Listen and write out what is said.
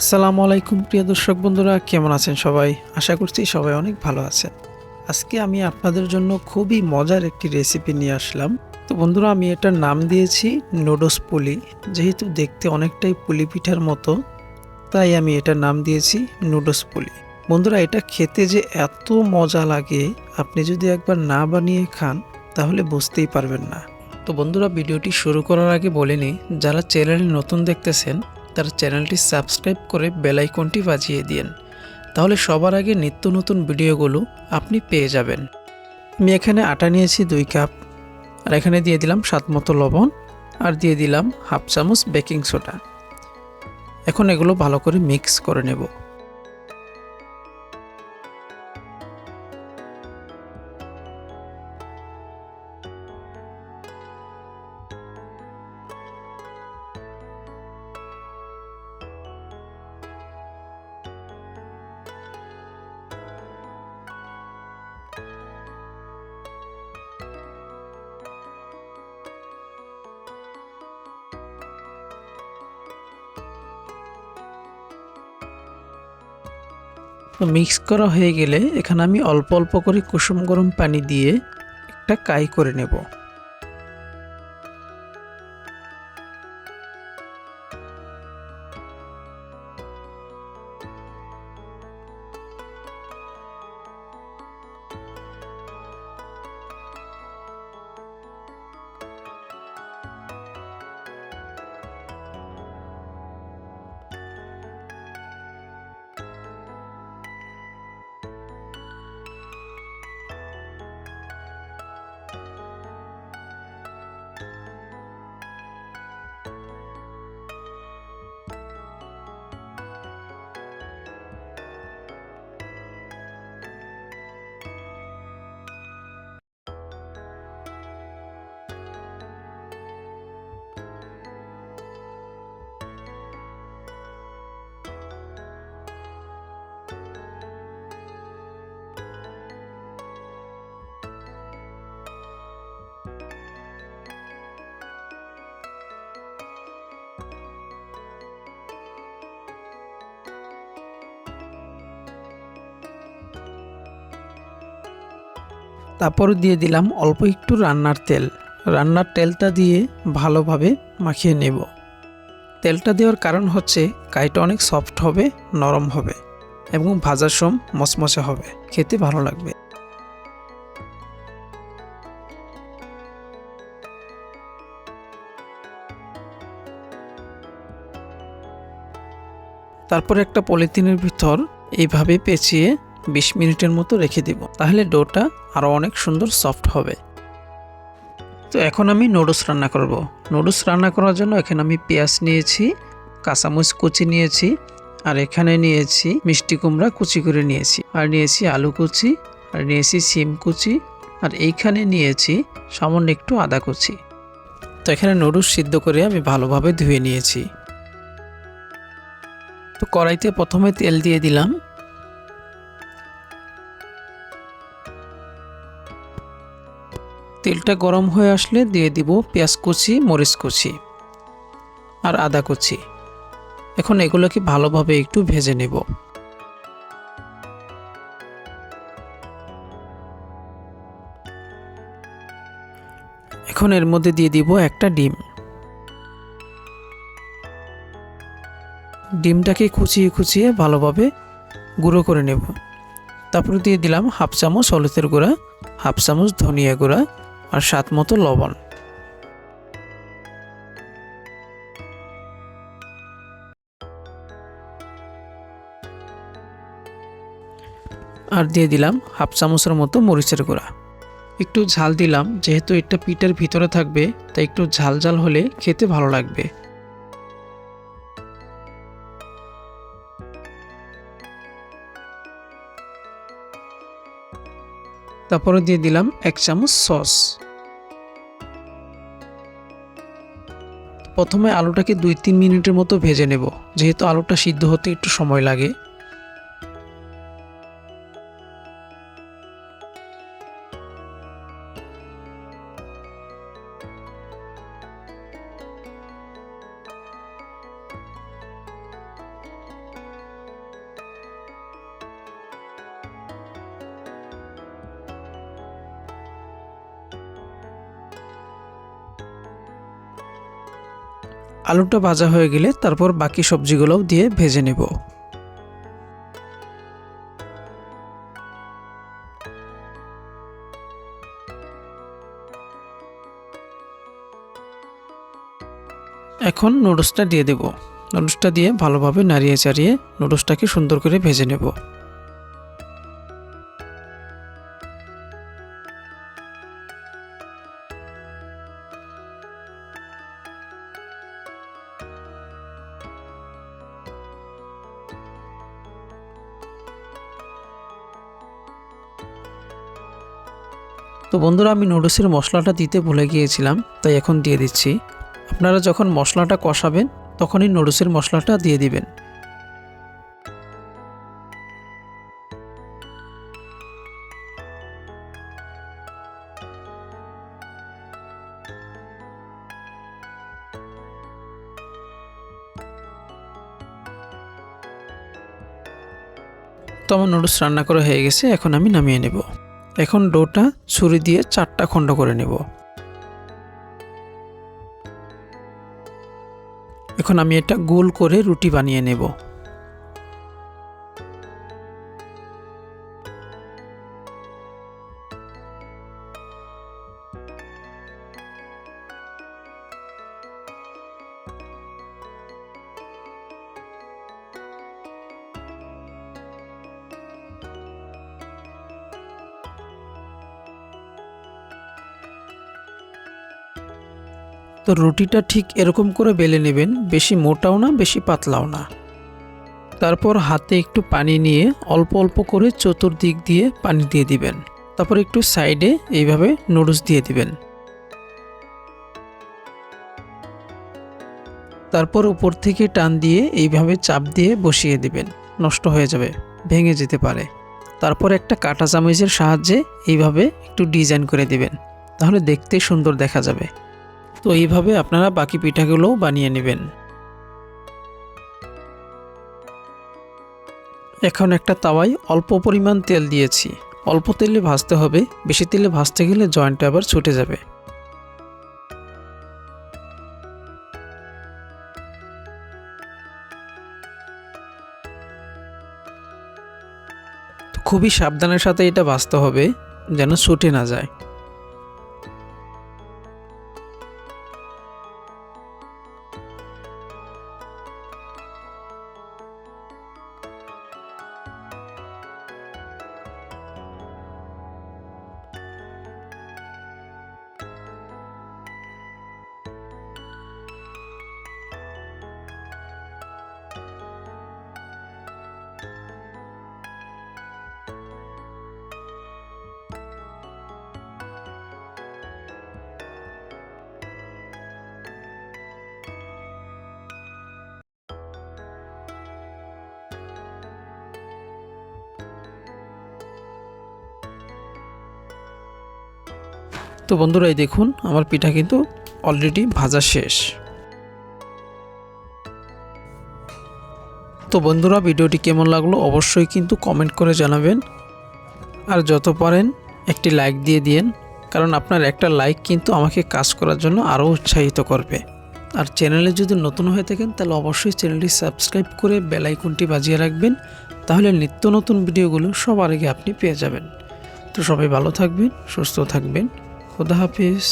আসসালামু আলাইকুম, প্রিয় দর্শক বন্ধুরা, কেমন আছেন সবাই? আশা করছি সবাই অনেক ভালো আছেন। আজকে আমি আপনাদের জন্য খুবই মজার একটি রেসিপি নিয়ে আসলাম। তো বন্ধুরা, আমি এটার নাম দিয়েছি নুডলস পুলি। যেহেতু দেখতে অনেকটাই পুলি পিঠার মতো, তাই আমি এটার নাম দিয়েছি নুডলস পুলি। বন্ধুরা, এটা খেতে যে এত মজা লাগে, আপনি যদি একবার না বানিয়ে খান, তাহলে বুঝতেই পারবেন না। তো বন্ধুরা, ভিডিওটি শুরু করার আগে বলে নিই, যারা চ্যানেলে নতুন দেখতেছেন তারা চ্যানেলটি সাবস্ক্রাইব করে বেল আইকনটি বাজিয়ে দিন তাহলে সবার আগে নিত্য নতুন ভিডিওগুলো আপনি পেয়ে যাবেন। আমি এখানে আটা নিয়েছি দুই কাপ, আর এখানে দিয়ে দিলাম স্বাদ মতো লবণ, আর দিয়ে দিলাম হাফ চামচ বেকিং সোডা। এখন এগুলো ভালো করে মিক্স করে নেব। তো মিক্স করা হয়ে গেলে এখানে আমি অল্প অল্প করে কুসুম গরম পানি দিয়ে একটা কাই করে নেব। তারপর দিয়ে দিলাম অল্প একটু রান্নার তেল। রান্নার তেলটা দিয়ে ভালোভাবে মাখিয়ে নেব। তেলটা দেওয়ার কারণ হচ্ছে কাইটা অনেক সফট হবে, নরম হবে এবং ভাজার সম মচমচে হবে। খেতে ভালো লাগবে। তারপর একটা পলিথিনের ভিতর এইভাবে পেঁচিয়ে বিশ মিনিটের মতো রেখে দিব। তাহলে ডোটা আরও অনেক সুন্দর সফট হবে। তো এখন আমি নুডলস রান্না করব। নুডলস রান্না করার জন্য এখানে আমি পেঁয়াজ নিয়েছি, কাঁচামরিচ কুচি নিয়েছি, আর এখানে নিয়েছি মিষ্টি কুমড়া কুচি করে নিয়েছি। আর নিয়েছি আলু কুচি, আর নিয়েছি সিম কুচি, আর এইখানে নিয়েছি সামান্য একটু আদা কুচি। তো এখানে নুডলস সিদ্ধ করে আমি ভালোভাবে ধুয়ে নিয়েছি। তো কড়াইতে প্রথমে তেল দিয়ে দিলাম। তেলটা গরম হয়ে আসলে দিয়ে দিব পেঁয়াজ কুচি, মরিচ কুচি আর আদা কুচি। এখন এগুলোকে ভালোভাবে একটু ভেজে নেব। এখন এর মধ্যে দিয়ে দিব একটা ডিম। ডিমটাকে কুচিয়ে কুচিয়ে ভালোভাবে গুঁড়ো করে নেব। তারপরে দিয়ে দিলাম হাফ চামচ হলুদের গুঁড়া, হাফ চামচ ধনিয়া গুঁড়া আর স্বাদ মতো লবণ। আর দিয়ে দিলাম হাফ চামচের মতো মরিচের গুঁড়া। একটু ঝাল দিলাম, যেহেতু এটা পিঠের ভিতরে থাকবে, তাই একটু ঝাল ঝাল হলে খেতে ভালো লাগবে। তারপরে দিয়ে দিলাম এক চামচ সস। প্রথমে আলুটাকে দুই তিন মিনিটের মতো ভেজে নেব, যেহেতু আলুটা সিদ্ধ হতে একটু সময় লাগে। আলুটা ভাজা হয়ে গেলে তারপর বাকি সবজিগুলোও দিয়ে ভেজে নেব। এখন নুডলসটা দিয়ে দেব। নুডলসটা দিয়ে ভালোভাবে নাড়িয়ে চাড়িয়ে নুডলসটাকে সুন্দর করে ভেজে নেব। তো বন্ধুরা, আমি নুডলসের মশলাটা দিতে ভুলে গিয়েছিলাম, তাই এখন দিয়ে দিচ্ছি। আপনারা যখন মশলাটা কষাবেন, তখনই নুডলসের মশলাটা দিয়ে দিবেন। তো আমার নুডলস রান্না করা হয়ে গেছে, এখন আমি নামিয়ে নেব। এখন ডোটা ছুরি দিয়ে চারটা খণ্ড করে নেব। এখন আমি এটা গোল করে রুটি বানিয়ে নেব। তো রুটিটা ঠিক এরকম করে বেলে নেবেন, বেশি মোটাও না, বেশি পাতলাও না। তারপর হাতে একটু পানি নিয়ে অল্প অল্প করে চতুর্দিক দিয়ে পানি দিয়ে দিবেন। তারপর একটু সাইডে এইভাবে নুডলস দিয়ে দিবেন। তারপর উপর থেকে টান দিয়ে এইভাবে চাপ দিয়ে বসিয়ে দিবেন। নষ্ট হয়ে যাবে, ভেঙে যেতে পারে। তারপর একটা কাঁটা চামচের সাহায্যে এইভাবে একটু ডিজাইন করে দিবেন। তাহলে দেখতে সুন্দর দেখা যাবে। তো এইভাবে আপনারা বাকি পিঠাগুলোও বানিয়ে নেবেন। এখন একটা তাওয়ায় অল্প পরিমাণ তেল দিয়েছি। অল্প তেলে ভাজতে হবে, বেশি তেলে ভাজতে গেলে জয়েন্টটা আবার ছুটে যাবে। খুবই সাবধানের সাথে এটা ভাজতে হবে, যেন ছুটে না যায়। তো বন্ধুরা, এই দেখুন, আমার পিঠা কিন্তু অলরেডি ভাজা শেষ। তো বন্ধুরা, ভিডিওটি কেমন লাগল অবশ্যই কিন্তু কমেন্ট করে জানাবেন। আর যত পারেন একটি লাইক দিয়ে দিন কারণ আপনার একটা লাইক কিন্তু আমাকে কাজ করার জন্য আরও উৎসাহিত করবে। আর চ্যানেলে যদি নতুন হয়ে থাকেন, তাহলে অবশ্যই চ্যানেলটি সাবস্ক্রাইব করে বেলাইকনটি বাজিয়ে রাখবেন, তাহলে নিত্য নতুন ভিডিওগুলো সবার আগে আপনি পেয়ে যাবেন। তো সবাই ভালো থাকবেন, সুস্থ থাকবেন। খুদা হাফিজ